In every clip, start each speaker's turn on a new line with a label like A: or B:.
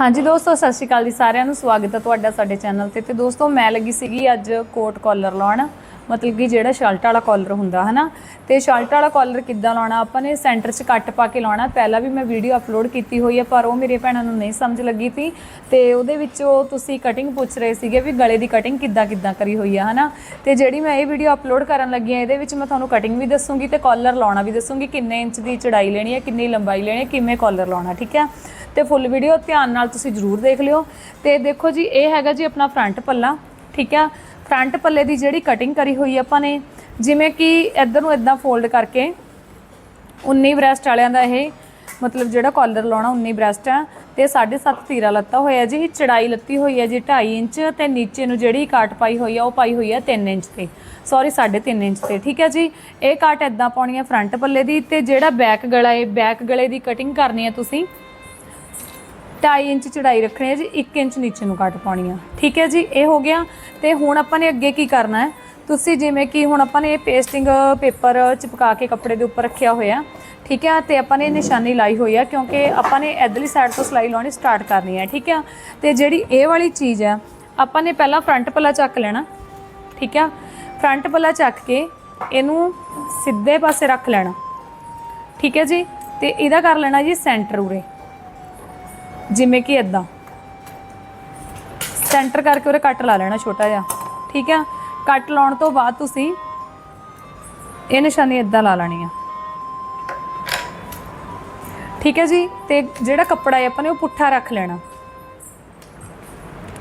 A: ਹਾਂਜੀ ਦੋਸਤੋ, ਸਤਿ ਸ਼੍ਰੀ ਅਕਾਲ ਜੀ ਸਾਰਿਆਂ ਨੂੰ। ਸਵਾਗਤ ਹੈ ਤੁਹਾਡਾ ਸਾਡੇ ਚੈਨਲ ਤੇ। ਤੇ ਦੋਸਤੋ, ਮੈਂ ਲੱਗੀ ਸੀਗੀ ਅੱਜ ਕੋਟ ਕਾਲਰ ਲਾਉਣ। ਮਤਲਬ ਕਿ ਜਿਹੜਾ ਸ਼ਰਟ ਵਾਲਾ ਕਾਲਰ ਹੁੰਦਾ, ਹਨਾ? ਤੇ ਸ਼ਰਟ ਵਾਲਾ ਕਾਲਰ ਕਿੱਦਾਂ ਲਾਉਣਾ? ਆਪਾਂ ਨੇ ਸੈਂਟਰ 'ਚ ਕੱਟ ਪਾ ਕੇ ਲਾਉਣਾ। ਪਹਿਲਾਂ ਵੀ ਮੈਂ ਵੀਡੀਓ ਅਪਲੋਡ ਕੀਤੀ ਹੋਈ ਹੈ, ਪਰ ਉਹ ਮੇਰੇ ਭੈਣਾਂ ਨੂੰ ਨਹੀਂ ਸਮਝ ਲੱਗੀ ਸੀ। ਤੇ ਉਹਦੇ ਵਿੱਚ ਉਹ ਤੁਸੀਂ ਕਟਿੰਗ ਪੁੱਛ ਰਹੇ ਸੀਗੇ ਵੀ ਗਲੇ ਦੀ ਕਟਿੰਗ ਕਿੱਦਾਂ ਕਿੱਦਾਂ ਕਰੀ ਹੋਈ ਆ, ਹਨਾ? ਤੇ ਜਿਹੜੀ ਮੈਂ ਇਹ ਵੀਡੀਓ ਅਪਲੋਡ ਕਰਨ ਲੱਗੀ ਆ ਇਹਦੇ ਵਿੱਚ ਮੈਂ ਤੁਹਾਨੂੰ ਕਟਿੰਗ ਵੀ ਦੱਸੂਗੀ ਤੇ ਕਾਲਰ ਲਾਉਣਾ ਵੀ ਦੱਸੂਗੀ। ਕਿੰਨੇ ਇੰਚ ਦੀ ਚੜਾਈ ਲੈਣੀ ਹੈ, ਕਿੰਨੀ ਲੰਬਾਈ ਲੈਣੀ ਹੈ, ਕਿਵੇਂ ਕਾਲਰ ਲਾਉਣਾ, ਠੀਕ ਹੈ? ਤੇ ਫੁੱਲ ਵੀਡੀਓ ਧਿਆਨ ਨਾਲ ਤੁਸੀਂ ਜਰੂਰ ਦੇਖ ਲਿਓ। ਤੇ ਦੇਖੋ ਜੀ, ਇਹ ਹੈਗਾ ਜੀ ਆਪਣਾ ਫਰੰਟ ਪੱਲਾ, ਠੀਕ ਆ? ਫਰੰਟ ਪੱਲੇ ਦੀ ਜਿਹੜੀ ਕਟਿੰਗ ਕਰੀ ਹੋਈ ਆਪਾਂ ਨੇ, ਜਿਵੇਂ ਕਿ ਇੱਧਰ ਨੂੰ ਇਦਾਂ ਫੋਲਡ ਕਰਕੇ 19 ਬ੍ਰੈਸਟ ਵਾਲਿਆਂ ਦਾ ਇਹ, ਮਤਲਬ ਜਿਹੜਾ ਕਾਲਰ ਲਾਉਣਾ 19 ਬ੍ਰੈਸਟ ਆ। ਤੇ 7.5 ਤੀਰਾ ਲੱਤਾ ਹੋਇਆ ਜੀ ਚੜਾਈ ਲੱਤੀ ਹੋਈ ਹੈ ਜੀ 2.5 ਇੰਚ, ਤੇ ਨੀਚੇ ਨੂੰ ਜਿਹੜੀ ਕਾਟ ਪਾਈ ਹੋਈ ਆ, ਉਹ ਪਾਈ ਹੋਈ ਆ 3 ਇੰਚ ਤੇ। ਸੌਰੀ 3.5 ਇੰਚ ਤੇ, ਠੀਕ ਹੈ ਜੀ? ਇਹ ਕਾਟ ਇਦਾਂ ਪਾਉਣੀ ਹੈ ਫਰੰਟ ਪੱਲੇ ਦੀ, ਤੇ ਜਿਹੜਾ ਬੈਕ ਗਲਾ ਹੈ ਬੈਕ ਗਲੇ ਦੀ ਕਟਿੰਗ ਕਰਨੀ ਹੈ ਤੁਸੀਂ 2.5 ਇੰਚ ਚੜਾਈ ਰੱਖਣੀ ਹੈ ਜੀ 1 ਇੰਚ ਨੀਚੇ ਨੂੰ ਕੱਟ ਪਾਉਣੀ ਆ। ਠੀਕ ਹੈ ਜੀ, ਇਹ ਹੋ ਗਿਆ। ਤੇ ਹੁਣ ਆਪਾਂ ਨੇ ਅੱਗੇ ਕੀ ਕਰਨਾ ਹੈ? ਤੁਸੀਂ ਜਿਵੇਂ ਕਿ ਹੁਣ ਆਪਾਂ ਨੇ ਇਹ ਪੇਸਟਿੰਗ ਪੇਪਰ ਚਿਪਕਾ ਕੇ ਕੱਪੜੇ ਦੇ ਉੱਪਰ ਰੱਖਿਆ ਹੋਇਆ ਠੀਕ ਹੈ, ਤੇ ਆਪਾਂ ਨੇ ਨਿਸ਼ਾਨੀ ਲਾਈ ਹੋਈ ਆ ਕਿਉਂਕਿ ਆਪਾਂ ਨੇ ਇਧਰਲੀ ਸਾਈਡ ਤੋਂ ਸਿਲਾਈ ਲਾਉਣੀ ਸਟਾਰਟ ਕਰਨੀ ਹੈ। ਠੀਕ ਹੈ, ਤੇ ਜਿਹੜੀ ਇਹ ਵਾਲੀ ਚੀਜ਼ ਆ ਆਪਾਂ ਨੇ ਪਹਿਲਾਂ ਫਰੰਟ ਪੱਲਾ ਚੱਕ ਲੈਣਾ। ਠੀਕ ਆ ਫਰੰਟ ਪੱਲਾ ਚੱਕ ਕੇ ਇਹਨੂੰ ਸਿੱਧੇ ਪਾਸੇ ਰੱਖ ਲੈਣਾ। ਠੀਕ ਹੈ ਜੀ, ਤੇ ਇਹਦਾ ਕਰ ਲੈਣਾ ਜੀ ਸੈਂਟਰ ਉਰੇ। ਜਿਵੇਂ ਕਿ ਇਦਾਂ ਸੈਂਟਰ ਕਰਕੇ ਉਹਰੇ ਕੱਟ ਲਾ ਲੈਣਾ ਛੋਟਾ ਜਿਹਾ, ਠੀਕ ਆ? ਕੱਟ ਲਾਉਣ ਤੋਂ ਬਾਅਦ ਤੁਸੀਂ ਇਹ ਨਿਸ਼ਾਨੀ ਇਦਾਂ ਲਾ ਲੈਣੀ ਆ। ਠੀਕ ਹੈ ਜੀ? ਤੇ ਜਿਹੜਾ ਕੱਪੜਾ ਹੈ ਆਪਾਂ ਨੇ ਉਹ ਪੁੱਠਾ ਰੱਖ ਲੈਣਾ।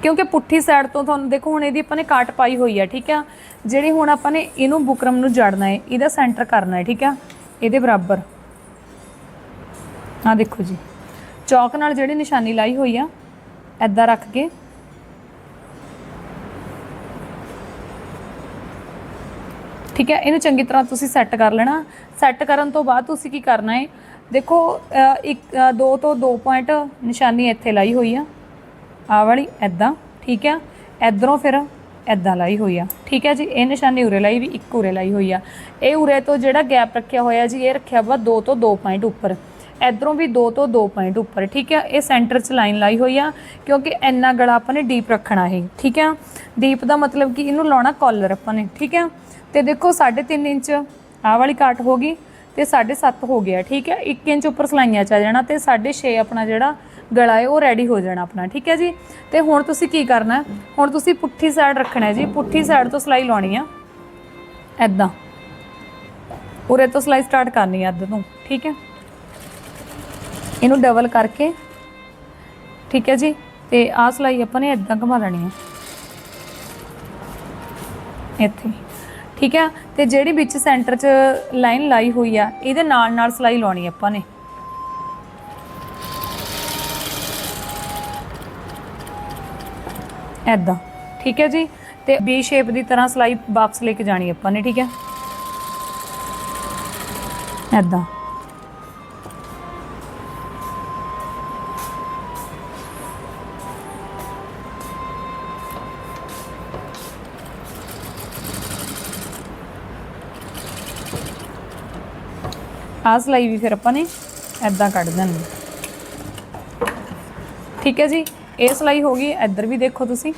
A: ਕਿਉਂਕਿ ਪੁੱਠੀ ਸਾਈਡ ਤੋਂ ਤੁਹਾਨੂੰ ਦੇਖੋ, ਹੁਣ ਇਹਦੀ ਆਪਾਂ ਨੇ ਕਾਟ ਪਾਈ ਹੋਈ ਹੈ ਠੀਕ ਆ? ਜਿਹੜੀ ਹੁਣ ਆਪਾਂ ਨੇ ਇਹਨੂੰ ਬੁਕਰਮ ਨੂੰ ਜੜਨਾ ਹੈ, ਇਹਦਾ ਸੈਂਟਰ ਕਰਨਾ ਹੈ, ਠੀਕ ਆ? ਇਹਦੇ ਬਰਾਬਰ। ਆ ਦੇਖੋ ਜੀ। ਚੌਕ ਨਾਲ ਜਿਹੜੀ ਨਿਸ਼ਾਨੀ ਲਾਈ ਹੋਈ ਆ ਐਦਾਂ ਰੱਖ ਕੇ। ਠੀਕ ਹੈ ਇਹਨੂੰ ਚੰਗੀ ਤਰ੍ਹਾਂ ਤੁਸੀਂ ਸੈੱਟ ਕਰ ਲੈਣਾ। ਸੈੱਟ ਕਰਨ ਤੋਂ ਬਾਅਦ ਤੁਸੀਂ ਕੀ ਕਰਨਾ ਹੈ ਦੇਖੋ ਇੱਕ ਅ, ਦੋ ਤੋਂ ਦੋ ਪੁਆਇੰਟ ਨਿਸ਼ਾਨੀ ਇੱਥੇ ਲਾਈ ਹੋਈ ਆ। ਆ ਵਾਲੀ ਐਦਾਂ ਠੀਕ ਹੈ? ਇਧਰੋਂ ਫਿਰ ਐਦਾਂ ਲਾਈ ਹੋਈ ਆ। ਠੀਕ ਹੈ ਜੀ ਇਹ ਨਿਸ਼ਾਨੀ ਉਰੇ ਲਾਈ ਵੀ ਇੱਕ ਉਰੇ ਲਾਈ ਹੋਈ ਆ। ਇਹ ਉਰੇ ਤੋਂ ਜਿਹੜਾ ਗੈਪ ਰੱਖਿਆ ਹੋਇਆ ਜੀ ਇਹ ਰੱਖਿਆ ਵਾ ਦੋ ਤੋਂ ਦੋ ਪੁਆਇੰਟ ਉੱਪਰ। ਇਧਰੋਂ ਵੀ 2 ਤੋਂ 2 ਪੁਆਇੰਟ ਉੱਪਰ, ਠੀਕ ਹੈ ਇਹ ਸੈਂਟਰ 'ਚ ਲਾਈਨ ਲਾਈ ਹੋਈ ਆ, ਕਿਉਂਕਿ ਇੰਨਾ ਗਲਾ ਆਪਾਂ ਨੇ ਡੀਪ ਰੱਖਣਾ ਹੈ ਠੀਕ ਹੈ ਡੀਪ ਦਾ ਮਤਲਬ ਕਿ ਇਹਨੂੰ ਲਾਉਣਾ ਕਾਲਰ ਆਪਾਂ ਨੇ, ਠੀਕ ਹੈ ਤੇ ਦੇਖੋ 3.5 ਇੰਚ ਆਹ ਵਾਲੀ ਕਾਟ ਹੋ ਗਈ ਤੇ 7.5 ਹੋ ਗਿਆ, ਠੀਕ ਹੈ 1 ਇੰਚ ਉੱਪਰ ਸਲਾਈਆਂ ਚ ਆ ਜਾਣਾ ਤੇ 6.5 ਆਪਣਾ ਜਿਹੜਾ ਗਲਾ ਹੈ ਉਹ ਰੈਡੀ ਹੋ ਜਾਣਾ ਆਪਣਾ, ਠੀਕ ਹੈ ਜੀ? ਤੇ ਹੁਣ ਤੁਸੀਂ ਕੀ ਕਰਨਾ? ਹੁਣ ਤੁਸੀਂ ਪੁੱਠੀ ਸਾਈਡ ਰੱਖਣਾ ਜੀ, ਪੁੱਠੀ ਸਾਈਡ ਤੋਂ ਸਲਾਈ ਲਾਉਣੀ ਆ ਐਦਾਂ ਉਰੇ ਤੋਂ ਸਲਾਈ ਸਟਾਰਟ ਕਰਨੀ ਆ ਅੱਧ ਤੋਂ, ਠੀਕ ਹੈ ਇਹਨੂੰ ਡਬਲ ਕਰਕੇ। ਠੀਕ ਹੈ ਜੀ? ਤੇ ਆਹ ਸਲਾਈ ਆਪਾਂ ਨੇ ਇਦਾਂ ਘੁਮਾ ਲੈਣੀ ਹੈ। ਇੱਥੇ। ਠੀਕ ਹੈ? ਤੇ ਜਿਹੜੀ ਵਿੱਚ ਸੈਂਟਰ 'ਚ ਲਾਈਨ ਲਾਈ ਹੋਈ ਆ, ਇਹਦੇ ਨਾਲ ਨਾਲ ਸਲਾਈ ਲਾਉਣੀ ਆਪਾਂ ਨੇ। ਐਦਾਂ ਠੀਕ ਹੈ ਜੀ? ਤੇ ਬੀ ਸ਼ੇਪ ਦੀ ਤਰ੍ਹਾਂ ਸਲਾਈ ਬਾਕਸ ਲੈ ਕੇ ਜਾਣੀ ਆਪਾਂ ਨੇ, ਠੀਕ ਹੈ? ਐਦਾਂ ਆਹ ਸਲਾਈ ਵੀ ਫਿਰ ਆਪਾਂ ਨੇ ਐਦਾਂ ਕੱਢ ਦੇਣੀ। ਠੀਕ ਹੈ ਜੀ? ਇਹ ਸਲਾਈ ਹੋ ਗਈ, ਇੱਧਰ ਵੀ ਦੇਖੋ ਤੁਸੀਂ।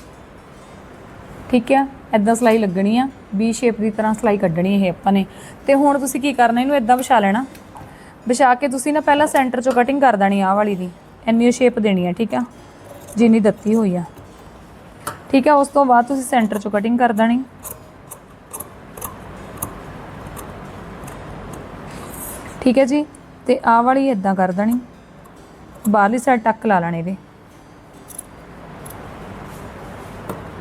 A: ਠੀਕ ਹੈ? ਐਦਾਂ ਸਲਾਈ ਲੱਗਣੀ ਆ ਬੀ ਸ਼ੇਪ ਦੀ ਤਰ੍ਹਾਂ ਸਲਾਈ ਕੱਢਣੀ ਇਹ ਆਪਾਂ ਨੇ। ਤੇ ਹੁਣ ਤੁਸੀਂ ਕੀ ਕਰਨਾ, ਇਹਨੂੰ ਐਦਾਂ ਵਿਛਾ ਲੈਣਾ। ਵਿਛਾ ਕੇ ਤੁਸੀਂ ਨਾ ਪਹਿਲਾਂ ਸੈਂਟਰ ਚੋਂ ਕਟਿੰਗ ਕਰ ਦੇਣੀ ਆਹ ਵਾਲੀ ਦੀ। ਇੰਨੀ ਸ਼ੇਪ ਦੇਣੀ ਆ, ਠੀਕ ਆ? ਜਿੰਨੀ ਦਿੱਤੀ ਹੋਈ ਆ। ਠੀਕ ਹੈ ਉਸ ਤੋਂ ਬਾਅਦ ਤੁਸੀਂ ਸੈਂਟਰ ਚੋਂ ਕਟਿੰਗ ਕਰ ਦੇਣੀ। ਠੀਕ ਹੈ ਜੀ? ਤੇ ਆਹ ਵਾਲੀ ਇਦਾਂ ਕਰ ਦੇਣੀ। ਬਾਹਰਲੀ ਸਾਈਡ ਟੱਕ ਲਾ ਲੈਣੇ ਇਹਦੇ।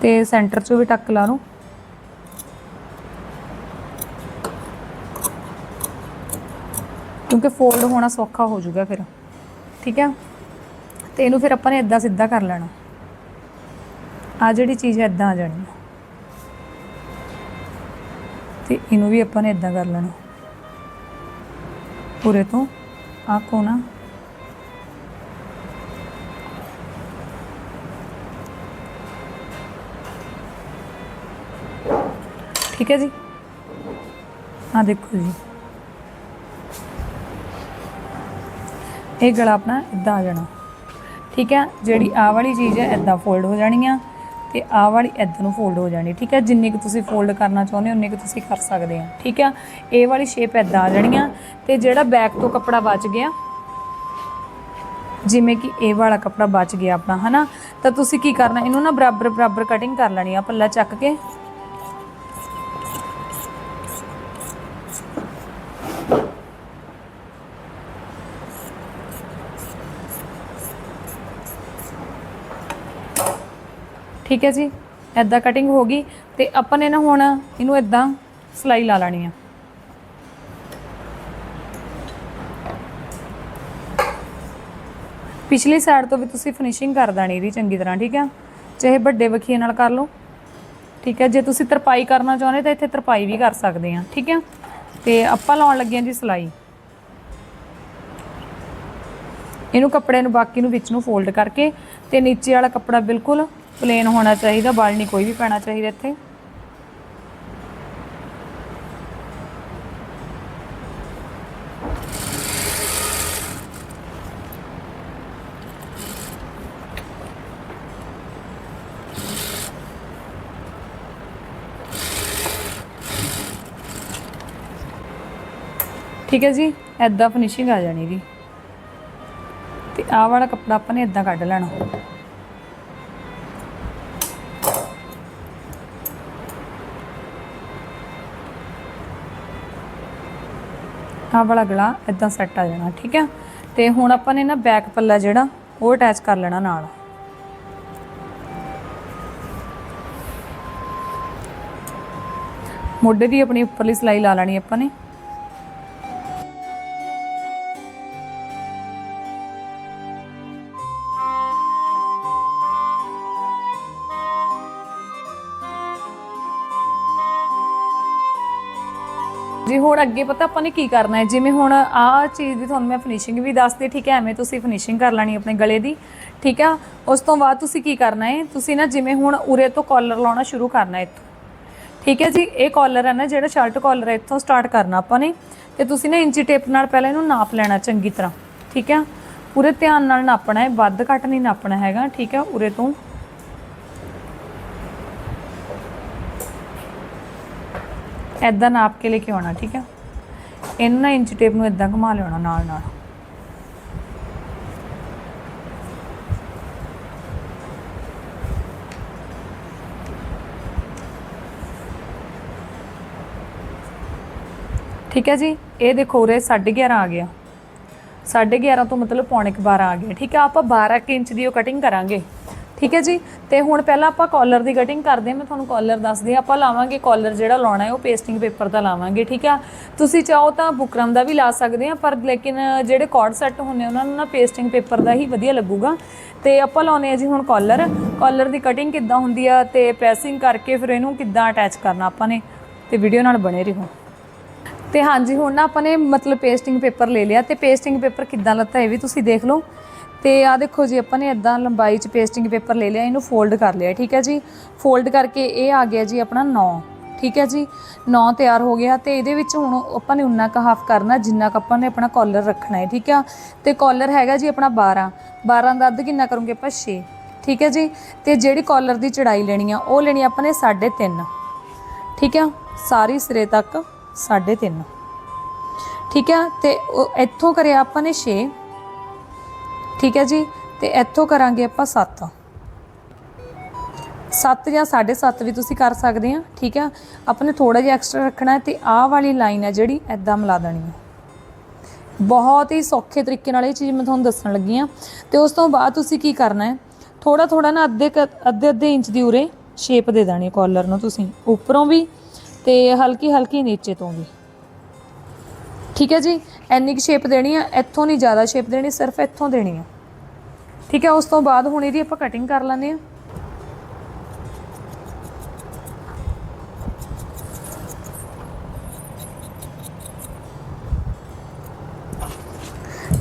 A: ਤੇ ਸੈਂਟਰ 'ਚੋਂ ਵੀ ਟੱਕ ਲਾ ਲਓ ਕਿਉਂਕਿ ਫੋਲਡ ਹੋਣਾ ਸੌਖਾ ਹੋ ਜਾਊਗਾ ਫਿਰ। ਠੀਕ ਹੈ? ਤੇ ਇਹਨੂੰ ਫਿਰ ਆਪਾਂ ਨੇ ਇਦਾਂ ਸਿੱਧਾ ਕਰ ਲੈਣਾ। ਆ ਜਿਹੜੀ ਚੀਜ਼ ਹੈ ਇਦਾਂ ਆ ਜਾਣੀ। ਹੈ। ਤੇ ਇਹਨੂੰ ਵੀ ਆਪਾਂ ਨੇ ਇਦਾਂ ਕਰ ਲੈਣਾ। ਪੂਰੇ ਤੋਂ ਆ ਕੋਨਾ ਠੀਕ ਹੈ ਜੀ। ਆ ਦੇਖੋ ਜੀ। ਇਹ ਗਲਾ ਆਪਣਾ ਇਦਾਂ ਆ ਜਾਣਾ। ਠੀਕ ਹੈ, ਜਿਹੜੀ ਆਹ ਵਾਲੀ ਚੀਜ਼ ਹੈ, ਇਦਾਂ ਫੋਲਡ ਹੋ ਜਾਣੀ ਆ। ਤੇ ਆਹ ਵਾਲੀ ਇਦਾਂ ਨੂੰ ਫੋਲਡ ਹੋ ਜਾਣੀ, ਠੀਕ ਹੈ? ਜਿੰਨੀ ਕੁ ਤੁਸੀਂ ਫੋਲਡ ਕਰਨਾ ਚਾਹੁੰਦੇ ਹੋ, ਉਨੀ ਕੁ ਤੁਸੀਂ ਕਰ ਸਕਦੇ ਆ, ਠੀਕ ਹੈ? ਇਹ ਵਾਲੀ ਸ਼ੇਪ ਇਦਾਂ ਆ ਜਾਣੀ ਆ ਤੇ ਜਿਹੜਾ ਬੈਕ ਤੋਂ ਕੱਪੜਾ ਬਚ ਗਿਆ, ਜਿਵੇਂ ਕਿ ਇਹ ਵਾਲਾ ਕੱਪੜਾ ਬਚ ਗਿਆ ਆਪਣਾ, ਹਨਾ? ਤਾਂ ਤੁਸੀਂ ਕੀ ਕਰਨਾ, ਇਹਨੂੰ ਨਾ ਬਰਾਬਰ ਬਰਾਬਰ ਕਟਿੰਗ ਕਰ ਲੈਣੀ ਆ, ਪੱਲਾ ਚੱਕ ਕੇ। ਠੀਕ ਹੈ ਜੀ? ਐਦਾਂ ਕਟਿੰਗ ਹੋ ਗਈ ਤੇ ਆਪਾਂ ਨੇ ਨਾ ਹੁਣ ਇਹਨੂੰ ਐਦਾਂ ਸਲਾਈ ਲਾ ਲੈਣੀ ਆ। ਪਿਛਲੀ ਸਾਈਡ ਤੋਂ ਵੀ ਤੁਸੀਂ ਫਿਨਿਸ਼ਿੰਗ ਕਰ ਦੇਣੀ ਇਹਦੀ ਚੰਗੀ ਤਰ੍ਹਾਂ, ਠੀਕ ਹੈ? ਚਾਹੇ ਵੱਡੇ ਵਖੀਏ ਨਾਲ ਕਰ ਲਓ। ਠੀਕ ਹੈ? ਜੇ ਤੁਸੀਂ ਤਰਪਾਈ ਕਰਨਾ ਚਾਹੁੰਦੇ ਤਾਂ ਇੱਥੇ ਤਰਪਾਈ ਵੀ ਕਰ ਸਕਦੇ ਆ, ਠੀਕ ਹੈ? ਤੇ ਆਪਾਂ ਲਾਉਣ ਲੱਗੇ ਹਾਂ ਜੀ ਸਲਾਈ। ਇਹਨੂੰ ਕੱਪੜੇ ਨੂੰ ਬਾਕੀ ਨੂੰ ਵਿੱਚ ਨੂੰ ਫੋਲਡ ਕਰਕੇ ਤੇ ਨੀਚੇ ਵਾਲਾ ਕੱਪੜਾ ਬਿਲਕੁਲ ਪਲੇਨ ਹੋਣਾ ਚਾਹੀਦਾ, ਬਲ ਨਹੀਂ ਕੋਈ ਵੀ ਪੈਣਾ ਚਾਹੀਦਾ ਇੱਥੇ। ਠੀਕ ਹੈ ਜੀ ਐਦਾਂ ਫਿਨਿਸ਼ਿੰਗ ਆ ਜਾਣੀ ਦੀ ਤੇ ਆਹ ਵਾਲਾ ਕੱਪੜਾ ਆਪਾਂ ਨੇ ਇਦਾਂ ਕੱਢ ਲੈਣਾ। ਆਹ ਵਾਲਾ ਗਲਾ ਇਦਾਂ ਸੈੱਟ ਆ ਜਾਣਾ, ਠੀਕ ਹੈ ਤੇ ਹੁਣ ਆਪਾਂ ਨੇ ਨਾ ਬੈਕ ਪੱਲਾ ਜਿਹੜਾ, ਉਹ ਅਟੈਚ ਕਰ ਲੈਣਾ ਨਾਲ। ਮੋਢੇ ਦੀ ਆਪਣੀ ਉੱਪਰਲੀ ਸਲਾਈ ਲਾ ਲੈਣੀ ਆਪਾਂ ਨੇ। ਜੀ ਹੁਣ ਅੱਗੇ ਪਤਾ ਆਪਾਂ ਨੇ ਕੀ ਕਰਨਾ ਹੈ? ਜਿਵੇਂ ਹੁਣ ਆਹ ਚੀਜ਼ ਦੀ ਤੁਹਾਨੂੰ ਮੈਂ ਫਿਨਿਸ਼ਿੰਗ ਵੀ ਦੱਸਦੀ, ਠੀਕ ਹੈ? ਐਵੇਂ ਤੁਸੀਂ ਫਿਨਿਸ਼ਿੰਗ ਕਰ ਲੈਣੀ ਆਪਣੇ ਗਲੇ ਦੀ, ਠੀਕ ਆ ਉਸ ਤੋਂ ਬਾਅਦ ਤੁਸੀਂ ਕੀ ਕਰਨਾ ਹੈ? ਤੁਸੀਂ ਨਾ ਜਿਵੇਂ ਹੁਣ ਉਰੇ ਤੋਂ ਕਾਲਰ ਲਾਉਣਾ ਸ਼ੁਰੂ ਕਰਨਾ ਇੱਥੋਂ। ਠੀਕ ਹੈ ਜੀ? ਇਹ ਕਾਲਰ ਹੈ ਨਾ, ਜਿਹੜਾ ਸ਼ਰਟ ਕਾਲਰ ਹੈ, ਇੱਥੋਂ ਸਟਾਰਟ ਕਰਨਾ ਆਪਾਂ ਨੇ। ਤੇ ਤੁਸੀਂ ਨਾ ਇੰਚੀ ਟੇਪ ਨਾਲ ਪਹਿਲਾਂ ਇਹਨੂੰ ਨਾਪ ਲੈਣਾ ਚੰਗੀ ਤਰ੍ਹਾਂ, ਠੀਕ ਹੈ? ਪੂਰੇ ਧਿਆਨ ਨਾਲ ਨਾਪਣਾ ਹੈ, ਵੱਧ ਘੱਟ ਨਹੀਂ ਨਾਪਣਾ ਹੈਗਾ, ਠੀਕ ਹੈ? ਉਰੇ ਤੋਂ ਐਦਾਂ ਨਾਪ ਕੇ ਲੈ ਕੇ ਆਉਣਾ, ਠੀਕ ਹੈ? ਇਹਨਾਂ ਨਾ ਇੰਚ ਟੇਪ ਨੂੰ ਐਦਾਂ ਘੁਮਾ ਲਿਆਉਣਾ ਨਾਲ ਨਾਲ। ਠੀਕ ਹੈ ਜੀ? ਇਹ ਦੇਖੋ ਉਰੇ 11.5 ਆ ਗਿਆ। 11.5 ਤੋਂ ਮਤਲਬ ਪੌਣੇ ਕੁ 12 ਆ ਗਿਆ। ਠੀਕ ਹੈ, ਆਪਾਂ 12 ਕੁ ਇੰਚ ਦੀ ਉਹ ਕਟਿੰਗ ਕਰਾਂਗੇ। ਠੀਕ ਹੈ ਜੀ? ਤੇ ਹੁਣ ਪਹਿਲਾਂ ਆਪਾਂ ਕਾਲਰ ਦੀ ਕਟਿੰਗ ਕਰਦੇ ਹਾਂ, ਮੈਂ ਤੁਹਾਨੂੰ ਕਾਲਰ ਦੱਸਦੀ ਹਾਂ। ਆਪਾਂ ਲਾਵਾਂਗੇ ਕਾਲਰ ਜਿਹੜਾ ਲਾਉਣਾ ਹੈ, ਉਹ ਪੇਸਟਿੰਗ ਪੇਪਰ ਦਾ ਲਾਵਾਂਗੇ, ਠੀਕ ਆ? ਤੁਸੀਂ ਚਾਹੋ ਤਾਂ ਬੁਕਰਮ ਦਾ ਵੀ ਲਾ ਸਕਦੇ ਆ ਪਰ ਲੇਕਿਨ ਜਿਹੜੇ ਕਾਰਡ ਸੈੱਟ ਹੁੰਦੇ ਉਹਨਾਂ ਨੂੰ ਨਾ ਪੇਸਟਿੰਗ ਪੇਪਰ ਦਾ ਹੀ ਵਧੀਆ ਲੱਗੂਗਾ। ਤੇ ਆਪਾਂ ਲਾਉਨੇ ਆ ਜੀ ਹੁਣ ਕਾਲਰ ਕਾਲਰ ਦੀ ਕਟਿੰਗ ਕਿੱਦਾਂ ਹੁੰਦੀ ਆ ਤੇ ਪ੍ਰੈਸਿੰਗ ਕਰਕੇ ਫਿਰ ਇਹਨੂੰ ਕਿੱਦਾਂ ਅਟੈਚ ਕਰਨਾ ਆਪਾਂ ਨੇ? ਤੇ ਵੀਡੀਓ ਨਾਲ ਬਣੇ ਰਹੋ। ਤੇ ਹਾਂਜੀ, ਹੁਣ ਨਾ ਆਪਾਂ ਨੇ ਮਤਲਬ ਪੇਸਟਿੰਗ ਪੇਪਰ ਲੈ ਲਿਆ, ਤੇ ਪੇਸਟਿੰਗ ਪੇਪਰ ਕਿੱਦਾਂ ਲੱਤਾ ਇਹ ਵੀ ਤੁਸੀਂ ਦੇਖ ਲਓ। ਤੇ ਆ ਦੇਖੋ ਜੀ, ਆਪਾਂ ਨੇ ਇਦਾਂ ਲੰਬਾਈ ਚ ਪੇਸਟਿੰਗ ਪੇਪਰ ਲੈ ਲਿਆ, ਇਹਨੂੰ ਫੋਲਡ ਕਰ ਲਿਆ, ਠੀਕ ਹੈ ਜੀ? ਫੋਲਡ ਕਰਕੇ ਇਹ ਆ ਗਿਆ ਜੀ ਆਪਣਾ 9 ਠੀਕ ਹੈ ਜੀ? 9 ਤਿਆਰ ਹੋ ਗਿਆ ਤੇ ਇਹਦੇ ਵਿੱਚ ਹੁਣ ਆਪਾਂ ਨੇ ਉਨਾ ਕੁ ਹਾਫ ਕਰਨਾ, ਜਿੰਨਾ ਕੁ ਆਪਾਂ ਨੇ ਆਪਣਾ ਕਾਲਰ ਰੱਖਣਾ ਹੈ, ਠੀਕ ਆ? ਤੇ ਕਾਲਰ ਹੈਗਾ ਜੀ ਆਪਣਾ 12 12 ਦਾ ਅੱਧ ਕਿੰਨਾ ਕਰੋਗੇ ਆਪਾਂ? 6 ਠੀਕ ਹੈ ਜੀ? ਤੇ ਜਿਹੜੀ ਕਾਲਰ ਦੀ ਚੜਾਈ ਲੈਣੀ ਆ, ਉਹ ਲੈਣੀ ਆਪਾਂ ਨੇ 3.5 ਠੀਕ ਆ? ਸਾਰੀ ਸਿਰੇ ਤੱਕ 3.5 ਠੀਕ ਆ? ਤੇ ਇੱਥੋਂ ਕਰਿਆ ਆਪਾਂ ਨੇ 6 ਠੀਕ ਹੈ ਜੀ? ਤੇ ਇੱਥੋਂ ਕਰਾਂਗੇ ਆਪਾਂ 7 7 ਜਾਂ 7.5 ਵੀ ਤੁਸੀਂ ਕਰ ਸਕਦੇ ਆ, ਠੀਕ ਆ? ਆਪਾਂ ਨੇ ਥੋੜਾ ਜਿਹਾ ਐਕਸਟਰਾ ਰੱਖਣਾ ਹੈ ਤੇ ਆਹ ਵਾਲੀ ਲਾਈਨ ਹੈ ਜਿਹੜੀ ਐਦਾਂ ਮਿਲਾ ਦੇਣੀ ਹੈ। ਬਹੁਤ ਹੀ ਸੌਖੇ ਤਰੀਕੇ ਨਾਲ ਇਹ ਚੀਜ਼ ਮੈਂ ਤੁਹਾਨੂੰ ਦੱਸਣ ਲੱਗੀ ਆ। ਤੇ ਉਸ ਤੋਂ ਬਾਅਦ ਤੁਸੀਂ ਕੀ ਕਰਨਾ ਹੈ? ਥੋੜਾ ਥੋੜਾ ਨਾ ਅੱਧੇ ਕੁ- ਅੱਧੇ ਅੱਧੇ ਇੰਚ ਦੀ ਉਰੇ ਸ਼ੇਪ ਦੇ ਦੇਣੀ ਕਾਲਰ ਨੂੰ ਤੁਸੀਂ, ਉੱਪਰੋਂ ਵੀ ਤੇ ਹਲਕੀ ਹਲਕੀ ਨੀਚੇ ਤੋਂ ਵੀ। ਠੀਕ ਹੈ ਜੀ? ਐਨੀ ਕਿ ਸ਼ੇਪ ਦੇਣੀ ਆ, ਇੱਥੋਂ ਨਹੀਂ ਜ਼ਿਆਦਾ ਸ਼ੇਪ ਦੇਣੀ, ਸਿਰਫ ਇੱਥੋਂ ਦੇਣੀ ਆ। ਠੀਕ ਹੈ ਉਸ ਤੋਂ ਬਾਅਦ ਹੁਣ ਇਹਦੀ ਆਪਾਂ ਕਟਿੰਗ ਕਰ ਲੈਂਦੇ ਆ।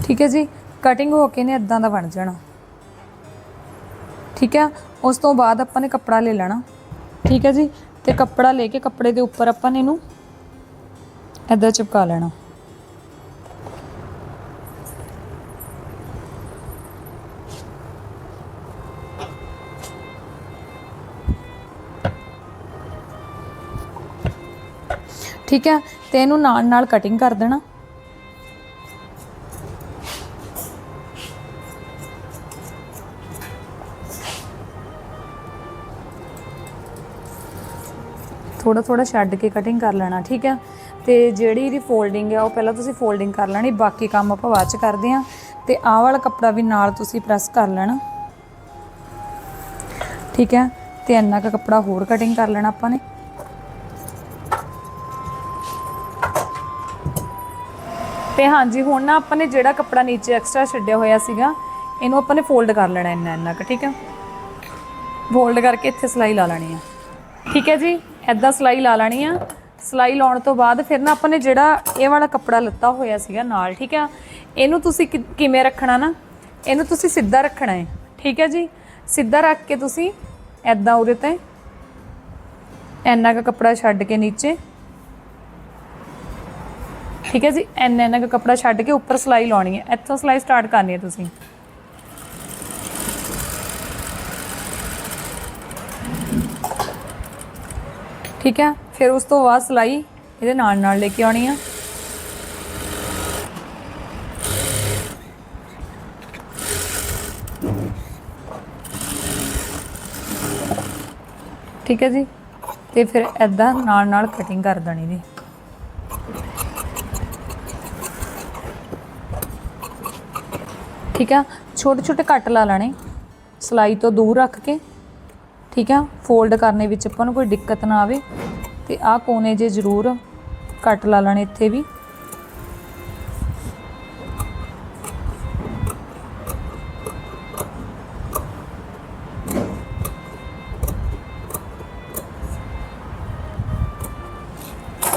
A: ਠੀਕ ਹੈ ਜੀ ਕਟਿੰਗ ਹੋ ਕੇ ਨੇ ਇਦਾਂ ਦਾ ਬਣ ਜਾਣਾ। ਠੀਕ ਹੈ ਉਸ ਤੋਂ ਬਾਅਦ ਆਪਾਂ ਨੇ ਕੱਪੜਾ ਲੈ ਲੈਣਾ। ਠੀਕ ਹੈ ਜੀ, ਤੇ ਕੱਪੜਾ ਲੈ ਕੇ ਕੱਪੜੇ ਦੇ ਉੱਪਰ ਆਪਾਂ ਨੇ ਇਹਨੂੰ ਇਦਾਂ ਚਿਪਕਾ ਲੈਣਾ। ਠੀਕ ਹੈ? ਤੇ ਇਹਨੂੰ ਨਾਲ ਨਾਲ ਕਟਿੰਗ ਕਰ ਦੇਣਾ। ਥੋੜਾ ਥੋੜਾ ਛੱਡ ਕੇ ਕਟਿੰਗ ਕਰ ਲੈਣਾ, ਠੀਕ ਹੈ? ਤੇ ਜਿਹੜੀ ਇਹਦੀ ਫੋਲਡਿੰਗ ਹੈ, ਉਹ ਪਹਿਲਾਂ ਤੁਸੀਂ ਫੋਲਡਿੰਗ ਕਰ ਲੈਣੀ, ਬਾਕੀ ਕੰਮ ਆਪਾਂ ਬਾਅਦ ਚ ਕਰਦੇ ਹਾਂ। ਤੇ ਆਹ ਵਾਲਾ ਕੱਪੜਾ ਵੀ ਨਾਲ ਤੁਸੀਂ ਪ੍ਰੈਸ ਕਰ ਲੈਣਾ। ਠੀਕ ਹੈ? ਤੇ ਇੰਨਾ ਕੁ ਕੱਪੜਾ ਹੋਰ ਕਟਿੰਗ ਕਰ ਲੈਣਾ ਆਪਾਂ ਨੇ। ਤੇ ਹਾਂਜੀ, ਹੁਣ ਨਾ ਆਪਾਂ ਨੇ ਜਿਹੜਾ ਕੱਪੜਾ ਨੀਚੇ ਐਕਸਟਰਾ ਛੱਡਿਆ ਹੋਇਆ ਸੀਗਾ, ਇਹਨੂੰ ਆਪਾਂ ਨੇ ਫੋਲਡ ਕਰ ਲੈਣਾ ਇੰਨਾ ਇੰਨਾ ਕੁ, ਠੀਕ ਹੈ? ਫੋਲਡ ਕਰਕੇ ਇੱਥੇ ਸਲਾਈ ਲਾ ਲੈਣੀ ਆ। ਠੀਕ ਹੈ ਜੀ? ਐਦਾਂ ਸਲਾਈ ਲਾ ਲੈਣੀ ਆ। ਸਲਾਈ ਲਾਉਣ ਤੋਂ ਬਾਅਦ ਫਿਰ ਨਾ ਆਪਾਂ ਨੇ ਜਿਹੜਾ ਇਹ ਵਾਲਾ ਕੱਪੜਾ ਲੱਤਾ ਹੋਇਆ ਸੀਗਾ ਨਾਲ, ਠੀਕ ਹੈ? ਇਹਨੂੰ ਤੁਸੀਂ ਕਿ- ਕਿਵੇਂ ਰੱਖਣਾ ਨਾ? ਇਹਨੂੰ ਤੁਸੀਂ ਸਿੱਧਾ ਰੱਖਣਾ ਹੈ, ਠੀਕ ਹੈ ਜੀ? ਸਿੱਧਾ ਰੱਖ ਕੇ ਤੁਸੀਂ ਐਦਾਂ ਉਹਦੇ ਤੇ ਇੰਨਾ ਕੁ ਕੱਪੜਾ ਛੱਡ ਕੇ ਨੀਚੇ ਠੀਕ ਹੈ ਜੀ, ਇੰਨਾ ਇੰਨਾ ਕੁ ਕੱਪੜਾ ਛੱਡ ਕੇ ਉੱਪਰ ਸਲਾਈ ਲਾਉਣੀ ਹੈ। ਇੱਥੋਂ ਸਲਾਈ ਸਟਾਰਟ ਕਰਨੀ ਹੈ ਤੁਸੀਂ। ਠੀਕ ਹੈ, ਫਿਰ ਉਸ ਤੋਂ ਬਾਅਦ ਸਲਾਈ ਇਹਦੇ ਨਾਲ ਨਾਲ ਲੈ ਕੇ ਆਉਣੀ ਆ। ਠੀਕ ਹੈ ਜੀ, ਤੇ ਫਿਰ ਐਦਾਂ ਨਾਲ ਨਾਲ ਕਟਿੰਗ ਕਰ ਦੇਣੀ ਦੀ ਠੀਕ ਆ? ਛੋਟੇ ਛੋਟੇ ਕੱਟ ਲਾ ਲੈਣੇ। ਸਲਾਈ ਤੋਂ ਦੂਰ ਰੱਖ ਕੇ, ਠੀਕ ਆ? ਫੋਲਡ ਕਰਨੇ ਵਿੱਚ ਆਪਾਂ ਨੂੰ ਕੋਈ ਦਿੱਕਤ ਨਾ ਆਵੇ। ਤੇ ਆਹ ਕੋਨੇ ਜੇ ਜ਼ਰੂਰ ਕੱਟ ਲਾ ਲੈਣੇ ਇੱਥੇ ਵੀ।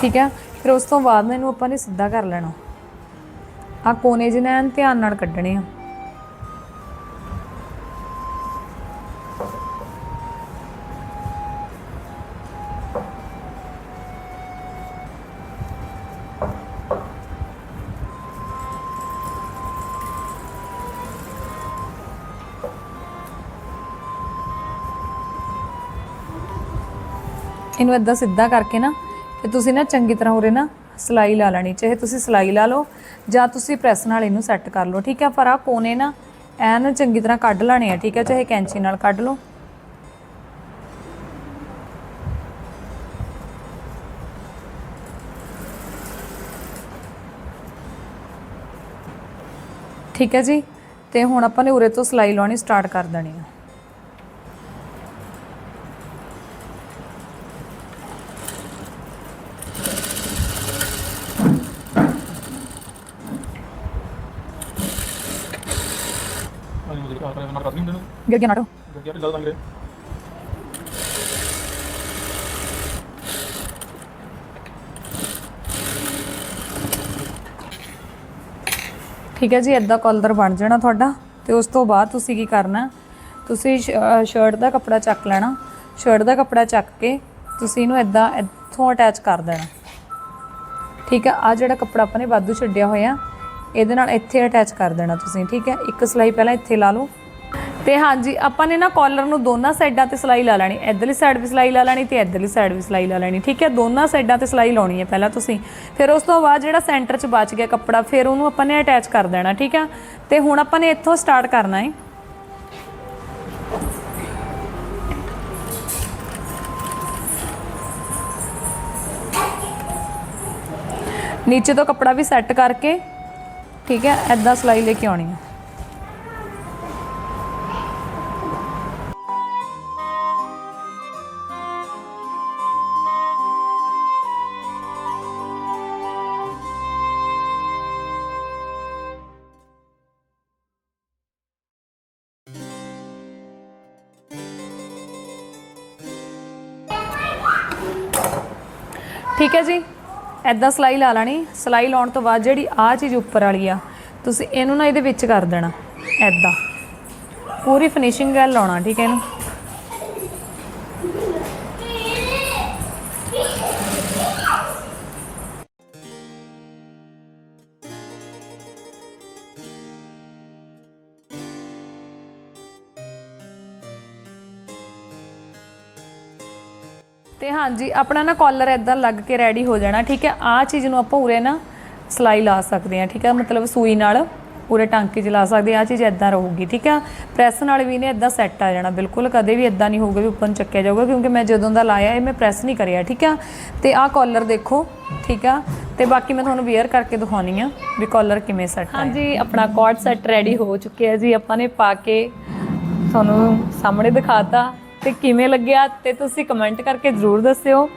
A: ਠੀਕ ਹੈ ਫਿਰ ਉਸ ਤੋਂ ਬਾਅਦ ਨਾ ਇਹਨੂੰ ਆਪਾਂ ਨੇ ਸਿੱਧਾ ਕਰ ਲੈਣਾ। ਆ ਕੋਨੇ ਜਿਹੇ ਨੇ ਧਿਆਨ ਨਾਲ ਕੱਢਣੇ ਆ। ਇਹਨੂੰ ਇਦਾਂ ਸਿੱਧਾ ਕਰਕੇ ਨਾ, ਤੇ ਤੁਸੀਂ ਨਾ ਚੰਗੀ ਤਰ੍ਹਾਂ ਉਰੇ ਨਾ ਸਲਾਈ ਲਾ ਲੈਣੀ, ਚਾਹੇ ਤੁਸੀਂ ਸਲਾਈ ਲਾ ਲਓ ਜਾਂ ਤੁਸੀਂ ਪ੍ਰੈਸ ਨਾਲ ਇਹਨੂੰ ਸੈੱਟ ਕਰ ਲਓ, ਠੀਕ ਹੈ ਪਰ ਆ ਕੋਨੇ ਨਾ ਐਨ ਚੰਗੀ ਤਰ੍ਹਾਂ ਕੱਢ ਲੈਣੇ ਆ, ਠੀਕ ਹੈ ਚਾਹੇ ਕੈਂਚੀ ਨਾਲ ਕੱਢ ਲਓ। ਠੀਕ ਹੈ ਜੀ? ਤੇ ਹੁਣ ਆਪਾਂ ਨੇ ਉਰੇ ਤੋਂ ਸਲਾਈ ਲਾਉਣੀ ਸਟਾਰਟ ਕਰ ਦੇਣੀ
B: ਹੈ कर नहीं देना
A: ਗਿਰ ਗਿਆ ਨਾਟੋ
B: क्या ढिला लग रहा
A: ਠੀਕ ਹੈ ਜੀ ਇਦਾਂ ਕਾਲਰ ਬਣ ਜਾਣਾ ਤੁਹਾਡਾ ਤੇ ਉਸ ਤੋਂ ਬਾਅਦ ਤੁਸੀਂ ਕੀ ਕਰਨਾ ਤੁਸੀਂ ਸ਼ਰਟ ਦਾ ਕੱਪੜਾ ਚੱਕ ਲੈਣਾ ਸ਼ਰਟ ਦਾ ਕੱਪੜਾ ਚੱਕ ਕੇ ਤੁਸੀਂ ਇਹਨੂੰ ਇਦਾਂ ਇੱਥੋਂ ਅਟੈਚ ਕਰ ਦੇਣਾ ਠੀਕ ਹੈ ਆ ਜਿਹੜਾ ਕੱਪੜਾ ਆਪਾਂ ਨੇ ਵਾਧੂ ਛੱਡਿਆ ਹੋਇਆ ਇਹਦੇ ਨਾਲ ਇੱਥੇ ਅਟੈਚ ਕਰ ਦੇਣਾ ਤੁਸੀਂ ਠੀਕ ਹੈ ਇੱਕ ਸਲਾਈ ਪਹਿਲਾਂ ਇੱਥੇ ਲਾ ਲਓ ਤੇ ਹਾਂਜੀ, ਆਪਾਂ ਨੇ ਨਾ ਕਾਲਰ ਨੂੰ ਦੋਨਾਂ ਸਾਈਡਾਂ ਤੇ ਸਲਾਈ ਲਾ ਲੈਣੀ। ਇੱਧਰਲੀ ਸਾਈਡ ਵੀ ਸਲਾਈ ਲਾ ਲੈਣੀ ਤੇ ਇੱਧਰਲੀ ਸਾਈਡ ਵੀ ਸਲਾਈ ਲਾ ਲੈਣੀ, ਠੀਕ ਹੈ? ਦੋਨਾਂ ਸਾਈਡਾਂ ਤੇ ਸਲਾਈ ਲਾਉਣੀ ਹੈ ਪਹਿਲਾਂ ਤੁਸੀਂ। ਫਿਰ ਉਸ ਤੋਂ ਬਾਅਦ ਜਿਹੜਾ ਸੈਂਟਰ 'ਚ ਬਚ ਗਿਆ ਕੱਪੜਾ, ਫਿਰ ਉਹਨੂੰ ਆਪਾਂ ਨੇ ਅਟੈਚ ਕਰ ਦੇਣਾ, ਠੀਕ ਹੈ? ਤੇ ਹੁਣ ਆਪਾਂ ਨੇ ਇੱਥੋਂ ਸਟਾਰਟ ਕਰਨਾ ਹੈ। ਨੀਚੇ ਤੋਂ ਕੱਪੜਾ ਵੀ ਸੈੱਟ ਕਰਕੇ, ਠੀਕ ਹੈ? ਐਦਾਂ ਸਲਾਈ ਲੈ ਕੇ ਆਉਣੀ ਹੈ। ਠੀਕ ਹੈ ਜੀ। ਐਦਾਂ ਸਲਾਈ ਲਾ ਲੈਣੀ। ਸਲਾਈ ਲਾਉਣ ਤੋਂ ਬਾਅਦ ਜਿਹੜੀ ਆ ਚੀਜ਼ ਉੱਪਰ ਵਾਲੀ ਆ, ਤੁਸੀਂ ਇਹਨੂੰ ਨਾ ਇਹਦੇ ਵਿੱਚ ਕਰ ਦੇਣਾ। ਐਦਾਂ ਪੂਰੀ ਫਿਨਿਸ਼ਿੰਗ ਗੱਲ ਲਾਉਣਾ, ਠੀਕ ਹੈ ਇਹਨੂੰ। ਤੇ ਹਾਂਜੀ, ਆਪਣਾ ਨਾ ਕਾਲਰ ਇਦਾਂ ਲੱਗ ਕੇ ਰੈਡੀ ਹੋ ਜਾਣਾ, ਠੀਕ ਹੈ? ਆਹ ਚੀਜ਼ ਨੂੰ ਆਪਾਂ ਉਰੇ ਨਾ ਸਲਾਈ ਲਾ ਸਕਦੇ ਹਾਂ, ਠੀਕ ਹੈ? ਮਤਲਬ ਸੂਈ ਨਾਲ ਪੂਰੇ ਟਾਂਕੇ 'ਚ ਲਾ ਸਕਦੇ ਹਾਂ, ਆਹ ਚੀਜ਼ ਇਦਾਂ ਰਹੂਗੀ, ਠੀਕ ਆ ਪ੍ਰੈਸ ਨਾਲ ਵੀ ਨੇ ਇਦਾਂ ਸੈੱਟ ਆ ਜਾਣਾ, ਬਿਲਕੁਲ ਕਦੇ ਵੀ ਇਦਾਂ ਨਹੀਂ ਹੋਊਗਾ ਵੀ ਉੱਪਰ ਨੂੰ ਚੱਕਿਆ ਜਾਊਗਾ, ਕਿਉਂਕਿ ਮੈਂ ਜਦੋਂ ਦਾ ਲਾਇਆ ਇਹ ਮੈਂ ਪ੍ਰੈਸ ਨਹੀਂ ਕਰਿਆ, ਠੀਕ ਆ ਤੇ ਆਹ ਕਾਲਰ ਦੇਖੋ, ਠੀਕ ਆ ਤੇ ਬਾਕੀ ਮੈਂ ਤੁਹਾਨੂੰ ਵੇਅਰ ਕਰਕੇ ਦਿਖਾਉਣੀ ਆ ਵੀ ਕਾਲਰ ਕਿਵੇਂ ਸੈੱਟ ਹੈ ਹਾਂਜੀ, ਆਪਣਾ ਕੋਟ ਸੈੱਟ ਰੈਡੀ ਹੋ ਚੁੱਕਿਆ ਜੀ, ਆਪਾਂ ਨੇ ਪਾ ਕੇ ਤੁਹਾਨੂੰ ਸਾਹਮਣੇ ਦਿਖਾਤਾ। ਤੇ ਕਿਵੇਂ ਲੱਗਿਆ ਤੇ ਤੁਸੀਂ ਕਮੈਂਟ ਕਰਕੇ ਜ਼ਰੂਰ ਦੱਸਿਓ।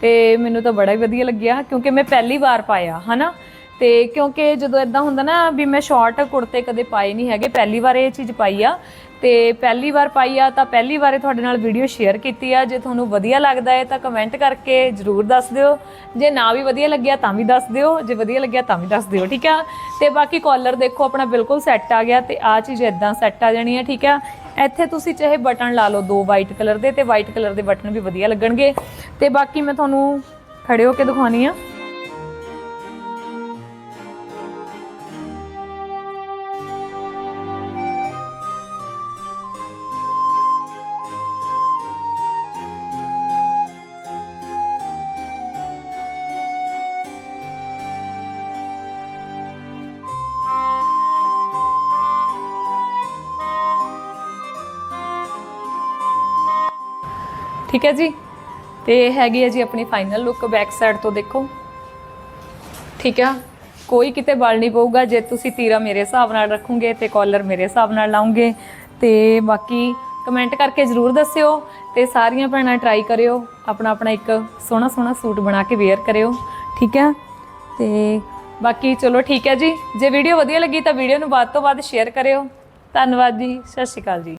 A: ਤੇ ਮੈਨੂੰ ਤਾਂ ਬੜਾ ਹੀ ਵਧੀਆ ਲੱਗਿਆ ਕਿਉਂਕਿ ਮੈਂ ਪਹਿਲੀ ਵਾਰ ਪਾਇਆ, ਹਨਾ? ਤੇ ਕਿਉਂਕਿ ਜਦੋਂ ਇਦਾਂ ਹੁੰਦਾ ਨਾ ਵੀ ਮੈਂ ਸ਼ਾਰਟ ਕੁੜਤੇ ਕਦੇ ਪਾਏ ਨਹੀਂ ਹੈਗੇ, ਪਹਿਲੀ ਵਾਰ ਇਹ ਚੀਜ਼ ਪਾਈ ਆ। ਤੇ ਪਹਿਲੀ ਵਾਰ ਪਾਈ ਆ ਤਾਂ ਪਹਿਲੀ ਵਾਰੇ ਤੁਹਾਡੇ ਨਾਲ ਵੀਡੀਓ ਸ਼ੇਅਰ ਕੀਤੀ ਆ। ਜੇ ਤੁਹਾਨੂੰ ਵਧੀਆ ਲੱਗਦਾ ਹੈ ਤਾਂ ਕਮੈਂਟ ਕਰਕੇ ਜਰੂਰ ਦੱਸ ਦਿਓ। ਜੇ ਨਾ ਵੀ ਵਧੀਆ ਲੱਗਿਆ ਤਾਂ ਵੀ ਦੱਸ ਦਿਓ। ਜੇ ਵਧੀਆ ਲੱਗਿਆ ਤਾਂ ਵੀ ਦੱਸ ਦਿਓ, ਠੀਕ ਆ? ਤੇ ਬਾਕੀ ਕਾਲਰ ਦੇਖੋ, ਆਪਣਾ ਬਿਲਕੁਲ ਸੈੱਟ ਆ ਗਿਆ ਤੇ ਆ ਚੀਜ਼ ਇਦਾਂ ਸੈੱਟ ਆ ਜਾਣੀ ਹੈ ਠੀਕ ਆ? ਇੱਥੇ ਤੁਸੀਂ ਚਾਹੇ ਬਟਨ ਲਾ ਲਓ ਦੋ ਵਾਈਟ ਕਲਰ ਦੇ ਤੇ ਵਾਈਟ ਕਲਰ ਦੇ ਬਟਨ ਵੀ ਵਧੀਆ ਲੱਗਣਗੇ। ਤੇ ਬਾਕੀ ਮੈਂ ਤੁਹਾਨੂੰ ਖੜੇ ਹੋ ਕੇ ਦਿਖਾਉਣੀ ਆ। ਠੀਕ ਹੈ ਜੀ? ਤੇ ਇਹ ਹੈਗੀ ਹੈ ਜੀ ਆਪਣੀ ਫਾਈਨਲ ਲੁੱਕ ਬੈਕ ਸਾਈਡ ਤੋਂ ਦੇਖੋ। ਠੀਕ ਆ? ਕੋਈ ਕਿਤੇ ਬਲ ਨਹੀਂ ਪਊਗਾ, ਜੇ ਤੁਸੀਂ ਤੀਰਾ ਮੇਰੇ ਹਿਸਾਬ ਨਾਲ ਰੱਖੋਗੇ ਤੇ ਕਾਲਰ ਮੇਰੇ ਹਿਸਾਬ ਨਾਲ ਲਾਉਂਗੇ ਤੇ ਬਾਕੀ ਕਮੈਂਟ ਕਰਕੇ ਜਰੂਰ ਦੱਸਿਓ ਤੇ ਸਾਰੀਆਂ ਭੈਣਾਂ ਟਰਾਈ ਕਰਿਓ ਆਪਣਾ ਆਪਣਾ ਇੱਕ ਸੋਹਣਾ ਸੋਹਣਾ ਸੂਟ ਬਣਾ ਕੇ ਵੇਅਰ ਕਰਿਓ। ਠੀਕ ਹੈ ਤੇ ਬਾਕੀ ਚਲੋ ਠੀਕ ਹੈ ਜੀ। ਜੇ ਵੀਡੀਓ ਵਧੀਆ ਲੱਗੀ ਤਾਂ ਵੀਡੀਓ ਨੂੰ ਵੱਧ ਤੋਂ ਵੱਧ ਸ਼ੇਅਰ ਕਰਿਓ। ਧੰਨਵਾਦ ਜੀ। ਸਤਿ ਸ਼੍ਰੀ ਅਕਾਲ ਜੀ।